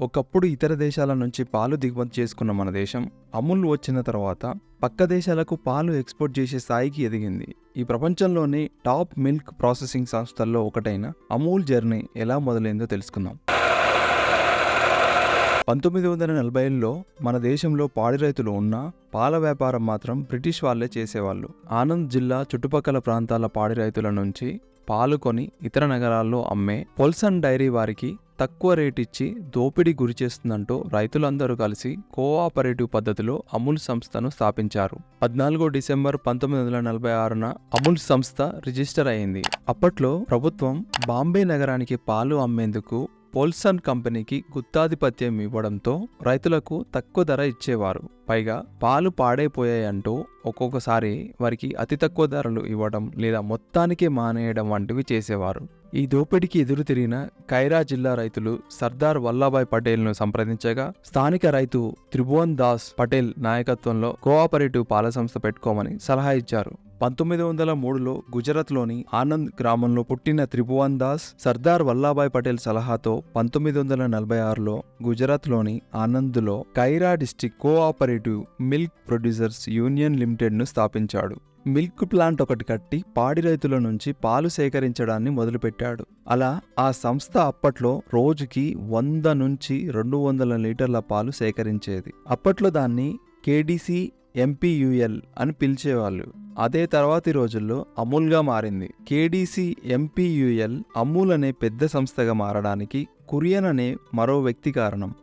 ఒకప్పుడు ఇతర దేశాల నుంచి పాలు దిగుమతి చేసుకున్న మన దేశం అమూల్ వచ్చిన తర్వాత పక్క దేశాలకు పాలు ఎక్స్పోర్ట్ చేసే స్థాయికి ఎదిగింది. ఈ ప్రపంచంలోనే టాప్ మిల్క్ ప్రాసెసింగ్ సంస్థల్లో ఒకటైన అమూల్ జర్నీ ఎలా మొదలైందో తెలుసుకుందాం. పంతొమ్మిది వందల నలభైలో మన దేశంలో పాడి రైతులు ఉన్నా పాల వ్యాపారం మాత్రం బ్రిటిష్ వాళ్ళే చేసేవాళ్ళు. ఆనంద్ జిల్లా చుట్టుపక్కల ప్రాంతాల పాడి రైతుల నుంచి పాలు కొని ఇతర నగరాల్లో అమ్మే పొల్సన్ డైరీ వారికి తక్కువ రేట్ ఇచ్చి దోపిడీ గురి చేస్తుందంటూ రైతులందరూ కలిసి కోఆపరేటివ్ పద్ధతిలో అమూల్ సంస్థను స్థాపించారు. పద్నాలుగో డిసెంబర్ పంతొమ్మిది వందల నలభై ఆరున అమూల్ సంస్థ రిజిస్టర్ అయింది. అప్పట్లో ప్రభుత్వం బాంబే నగరానికి పాలు అమ్మేందుకు పోల్సన్ కంపెనీకి గుత్తాధిపత్యం ఇవ్వడంతో రైతులకు తక్కువ ధర ఇచ్చేవారు. పైగా పాలు పాడైపోయాయంటూ ఒక్కొక్కసారి వారికి అతి తక్కువ ధరలు ఇవ్వడం లేదా మొత్తానికే మానేయడం వంటివి చేసేవారు. ఈ దోపిడీకి ఎదురు తిరిగిన కైరా జిల్లా రైతులు సర్దార్ వల్లభాయ్ పటేల్ను సంప్రదించగా స్థానిక రైతు త్రిభువన్ దాస్ పటేల్ నాయకత్వంలో కోఆపరేటివ్ పాల సంస్థ పెట్టుకోమని సలహా ఇచ్చారు. పంతొమ్మిది వందల మూడులో గుజరాత్లోని ఆనంద్ గ్రామంలో పుట్టిన త్రిభువన్ దాస్ సర్దార్ వల్లాభాయ్ పటేల్ సలహాతో పంతొమ్మిది వందల నలభై ఆరులో గుజరాత్లోని ఆనంద్లో Kaira district cooperative milk producers union లిమిటెడ్ను స్థాపించాడు. మిల్క్ ప్లాంట్ ఒకటి కట్టి పాడి రైతుల నుంచి పాలు సేకరించడాన్ని మొదలుపెట్టాడు. అలా ఆ సంస్థ అప్పట్లో రోజుకి వంద నుంచి రెండు వందల లీటర్ల పాలు సేకరించేది. అప్పట్లో దాన్ని కేడీసీ ఎంపీయుఎల్ అని పిలిచేవాళ్ళు. అదే తర్వాతి రోజుల్లో అమూల్గా మారింది. కేడీసీ ఎంపీయుఎల్ అమూల్ అనే పెద్ద సంస్థగా మారడానికి కురియన్ అనే మరో వ్యక్తి కారణం.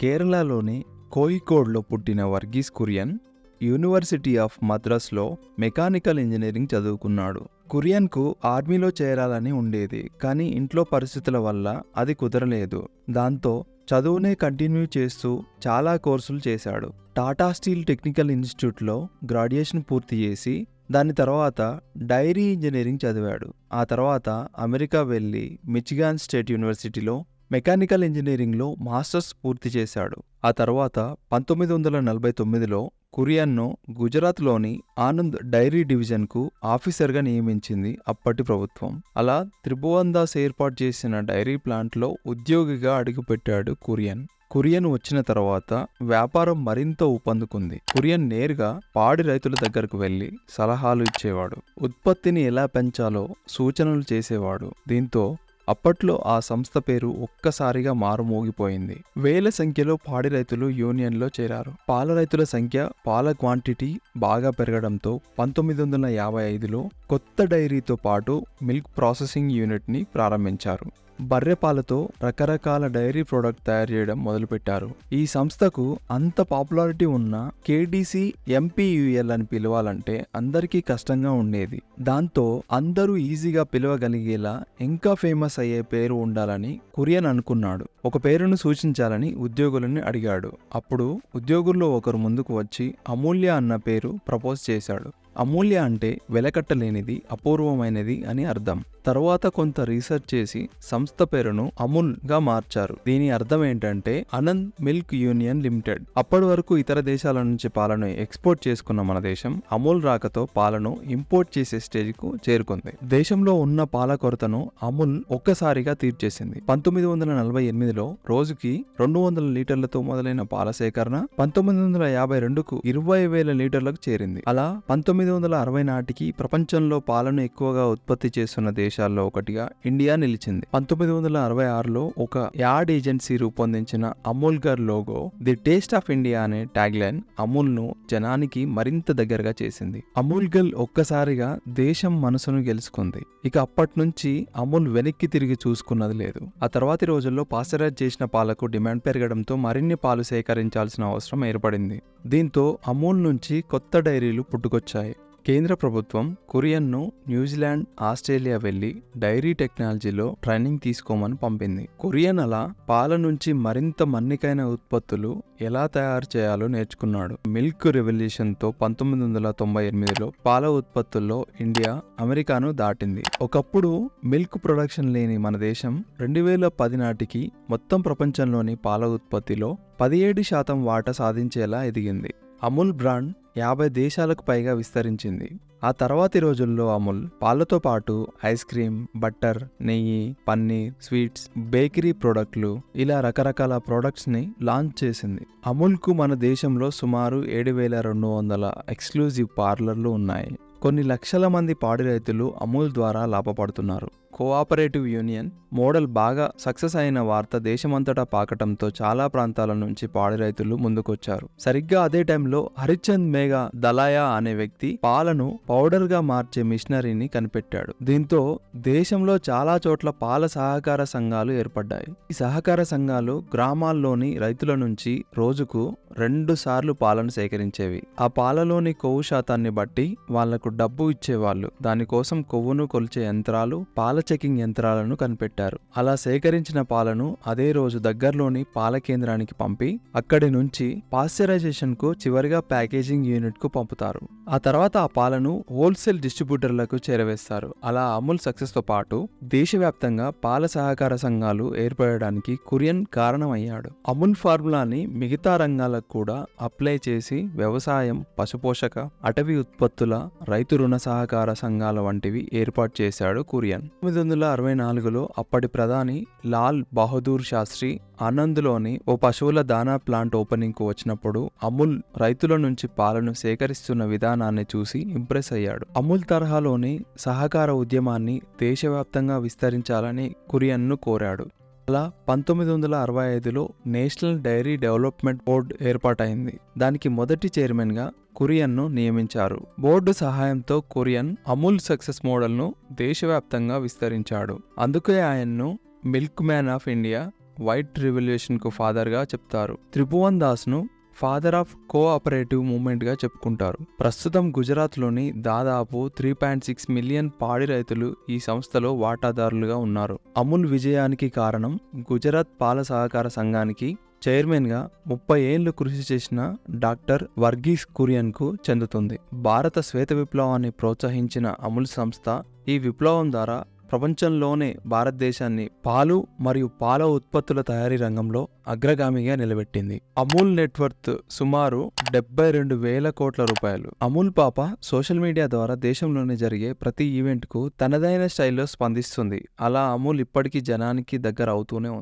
కేరళలోని కోయికోడ్లో పుట్టిన వర్గీస్ కురియన్ యూనివర్సిటీ ఆఫ్ మద్రాస్లో మెకానికల్ ఇంజనీరింగ్ చదువుకున్నాడు. కురియన్కు ఆర్మీలో చేరాలని ఉండేది కానీ ఇంట్లో పరిస్థితుల వల్ల అది కుదరలేదు. దాంతో చదువునే కంటిన్యూ చేస్తూ చాలా కోర్సులు చేశాడు. టాటా స్టీల్ టెక్నికల్ ఇన్స్టిట్యూట్లో గ్రాడ్యుయేషన్ పూర్తి చేసి దాని తర్వాత డైరీ ఇంజనీరింగ్ చదివాడు. ఆ తర్వాత అమెరికా వెళ్ళి మిచిగాన్ స్టేట్ యూనివర్సిటీలో మెకానికల్ ఇంజనీరింగ్లో మాస్టర్స్ పూర్తి చేశాడు. ఆ తర్వాత పంతొమ్మిది వందల నలభై తొమ్మిదిలో కురియన్ను గుజరాత్లోని ఆనంద్ డైరీ డివిజన్కు ఆఫీసర్గా నియమించింది అప్పటి ప్రభుత్వం. అలా త్రిభువందాస్ ఏర్పాటు చేసిన డైరీ ప్లాంట్లో ఉద్యోగిగా అడుగుపెట్టాడు కురియన్. కురియన్ వచ్చిన తర్వాత వ్యాపారం మరింత ఊపందుకుంది. కురియన్ నేరుగా పాడి రైతుల దగ్గరకు వెళ్ళి సలహాలు ఇచ్చేవాడు. ఉత్పత్తిని ఎలా పెంచాలో సూచనలు చేసేవాడు. దీంతో అప్పట్లో ఆ సంస్థ పేరు ఒక్కసారిగా మారుమోగిపోయింది. వేల సంఖ్యలో పాడి రైతులు యూనియన్లో చేరారు. పాల రైతుల సంఖ్య పాల క్వాంటిటీ బాగా పెరగడంతో పంతొమ్మిది వందల యాభై ఐదులో కొత్త డైరీతో పాటు మిల్క్ ప్రాసెసింగ్ యూనిట్ని ప్రారంభించారు. బర్రె పాలతో రకరకాల డైరీ ప్రోడక్ట్ తయారు చేయడం మొదలుపెట్టారు. ఈ సంస్థకు అంత పాపులారిటీ ఉన్న కేడీసీ ఎంపీయుఎల్ అని పిలవాలంటే అందరికీ కష్టంగా ఉండేది. దాంతో అందరూ ఈజీగా పిలవగలిగేలా ఇంకా ఫేమస్ అయ్యే పేరు ఉండాలని కురియన్ అనుకున్నాడు. ఒక పేరును సూచించాలని ఉద్యోగులని అడిగాడు. అప్పుడు ఉద్యోగుల్లో ఒకరు ముందుకు వచ్చి అమూల్య అన్న పేరు ప్రపోజ్ చేశాడు. అమూల్య అంటే వెలకట్టలేనిది అపూర్వమైనది అని అర్థం. తరువాత కొంత రీసెర్చ్ చేసి సంస్థ పేరును అమూల్గా మార్చారు. దీని అర్థం ఏంటంటే అనంద్ మిల్క్ యూనియన్ లిమిటెడ్. అప్పటి వరకు ఇతర దేశాల నుంచి పాలను ఎక్స్పోర్ట్ చేసుకున్న మన దేశం అమూల్ రాకతో పాలను ఇంపోర్ట్ చేసే స్టేజ్కు చేరుకుంది. దేశంలో ఉన్న పాల కొరతను అమూల్ ఒక్కసారిగా తీర్చేసింది. పంతొమ్మిది వందల నలభై ఎనిమిదిలో రోజుకి రెండు వందల లీటర్లతో మొదలైన పాల సేకరణ పంతొమ్మిది వందల యాభై రెండుకు ఇరవై వేల లీటర్లకు చేరింది. అలా పంతొమ్మిది వందల అరవై నాటికి ప్రపంచంలో పాలను ఎక్కువగా ఉత్పత్తి చేస్తున్న దేశాల్లో ఒకటిగా ఇండియా నిలిచింది. పంతొమ్మిది వందల అరవై ఆరులో ఒక యాడ్ ఏజెన్సీ రూపొందించిన Amul girl logo the taste of India అనే ట్యాగ్ లైన్ అమూల్ను జనానికి మరింత దగ్గరగా చేసింది. అమూల్ గల్ ఒక్కసారిగా దేశం మనసును గెలుచుకుంది. ఇక అప్పటి నుంచి అమూల్ వెనక్కి తిరిగి చూసుకున్నది లేదు. ఆ తర్వాతి రోజుల్లో పాశ్చరైజ్ చేసిన పాలకు డిమాండ్ పెరగడంతో మరిన్ని పాలు సేకరించాల్సిన అవసరం ఏర్పడింది. దీంతో అమూల్ నుంచి కొత్త డైరీలు పుట్టుకొచ్చాయి. కేంద్ర ప్రభుత్వం కొరియన్ను న్యూజిలాండ్ ఆస్ట్రేలియా వెళ్ళి డైరీ టెక్నాలజీలో ట్రైనింగ్ తీసుకోమని పంపింది. కొరియన్ అలా పాల నుంచి మరింత మన్నికైన ఉత్పత్తులు ఎలా తయారు చేయాలో నేర్చుకున్నాడు. మిల్క్ రెవల్యూషన్తో పంతొమ్మిది వందల తొంభై ఎనిమిదిలో పాల ఉత్పత్తుల్లో ఇండియా అమెరికాను దాటింది. ఒకప్పుడు మిల్క్ ప్రొడక్షన్ లేని మన దేశం రెండు వేల పది నాటికి మొత్తం ప్రపంచంలోని పాల ఉత్పత్తిలో పదిహేడు శాతం వాటా సాధించేలా ఎదిగింది. అమూల్ బ్రాండ్ యాభై దేశాలకు పైగా విస్తరించింది. ఆ తర్వాతి రోజుల్లో అమూల్ పాలతో పాటు ఐస్ క్రీమ్ బట్టర్ నెయ్యి పన్నీర్ స్వీట్స్ బేకరీ ప్రోడక్ట్లు ఇలా రకరకాల ప్రోడక్ట్స్ని లాంచ్ చేసింది. అమూల్కు మన దేశంలో సుమారు ఏడు వేల రెండు వందల ఎక్స్క్లూజివ్ పార్లర్లు ఉన్నాయి. కొన్ని లక్షల మంది పాడి రైతులు అమూల్ ద్వారా లాభపడుతున్నారు. కోఆపరేటివ్ యూనియన్ మోడల్ బాగా సక్సెస్ అయిన వార్త దేశమంతటా పాకటంతో చాలా ప్రాంతాల నుంచి పాడి రైతులు ముందుకొచ్చారు. సరిగ్గా అదే టైంలో హరిచంద్ మేఘా దలాయా అనే వ్యక్తి పాలను పౌడర్గా మార్చే మిషనరీని కనిపెట్టాడు. దీంతో దేశంలో చాలా చోట్ల పాల సహకార సంఘాలు ఏర్పడ్డాయి. ఈ సహకార సంఘాలు గ్రామాల్లోని రైతుల నుంచి రోజుకు రెండు సార్లు పాలను సేకరించేవి. ఆ పాలలోని కొవ్వు శాతాన్ని బట్టి వాళ్ళకు డబ్బు ఇచ్చేవాళ్ళు. దానికోసం కొవ్వును కొలిచే యంత్రాలు పాల చెకింగ్ యంత్రాలను కనిపెట్టారు. అలా సేకరించిన పాలను అదే రోజు దగ్గరలోని పాల కేంద్రానికి పంపి అక్కడి నుంచి పాశ్చరైజేషన్కు చివరిగా ప్యాకేజింగ్ యూనిట్కు పంపుతారు. ఆ తర్వాత ఆ పాలను హోల్సేల్ డిస్ట్రిబ్యూటర్లకు చేరవేస్తారు. అలా అమూల్ సక్సెస్తో పాటు దేశవ్యాప్తంగా పాల సహకార సంఘాలు ఏర్పడడానికి కురియన్ కారణమయ్యాడు. అమూల్ ఫార్ములాని మిగతా రంగాలకు కూడా అప్లై చేసి వ్యవసాయం పశుపోషక అటవీ ఉత్పత్తుల రైతు రుణ సహకార సంఘాల వంటివి ఏర్పాటు చేశాడు కురియన్. తొమ్మిది వందల అరవై నాలుగులో అప్పటి ప్రధాని లాల్ బహదూర్ శాస్త్రి ఆనంద్లోని ఓ పశువుల దానా ప్లాంట్ ఓపెనింగ్కు వచ్చినప్పుడు అమూల్ రైతుల నుంచి పాలను సేకరిస్తున్న విధానాన్ని చూసి ఇంప్రెస్ అయ్యాడు. అమూల్ తరహాలోని సహకార ఉద్యమాన్ని దేశవ్యాప్తంగా విస్తరించాలని కురియన్ను కోరాడు. అలా పంతొమ్మిది వందల అరవై ఐదులో నేషనల్ డైరీ డెవలప్మెంట్ బోర్డు ఏర్పాటైంది. దానికి మొదటి చైర్మన్గా కురియన్ను నియమించారు. బోర్డు సహాయంతో కురియన్ అమూల్ సక్సెస్ మోడల్ను దేశవ్యాప్తంగా విస్తరించాడు. అందుకే ఆయన్ను milk man of India white రివల్యూషన్కు ఫాదర్గా చెప్తారు. త్రిభువన్ దాస్ను ఫాదర్ ఆఫ్ కోఆపరేటివ్ మూమెంట్గా చెప్పుకుంటారు. ప్రస్తుతం గుజరాత్లోని దాదాపు త్రీ పాయింట్ సిక్స్ మిలియన్ పాడి రైతులు ఈ సంస్థలో వాటాదారులుగా ఉన్నారు. అమూల్ విజయానికి కారణం గుజరాత్ పాల సహకార సంఘానికి చైర్మన్గా ముప్పై ఏళ్ళు కృషి చేసిన డాక్టర్ వర్గీస్ కురియన్కు చెందుతుంది. భారత శ్వేత విప్లవాన్ని ప్రోత్సహించిన అమూల్ సంస్థ ఈ విప్లవం ద్వారా ప్రపంచంలోనే భారతదేశాన్ని పాలు మరియు పాల ఉత్పత్తుల తయారీ రంగంలో అగ్రగామిగా నిలబెట్టింది. అమూల్ నెట్వర్త్ సుమారు డెబ్బై రెండు వేల కోట్ల రూపాయలు. అమూల్ పాప సోషల్ మీడియా ద్వారా దేశంలోనే జరిగే ప్రతి ఈవెంట్కు తనదైన స్టైల్లో స్పందిస్తుంది. అలా అమూల్ ఇప్పటికీ జనానికి దగ్గర అవుతూనే ఉంది.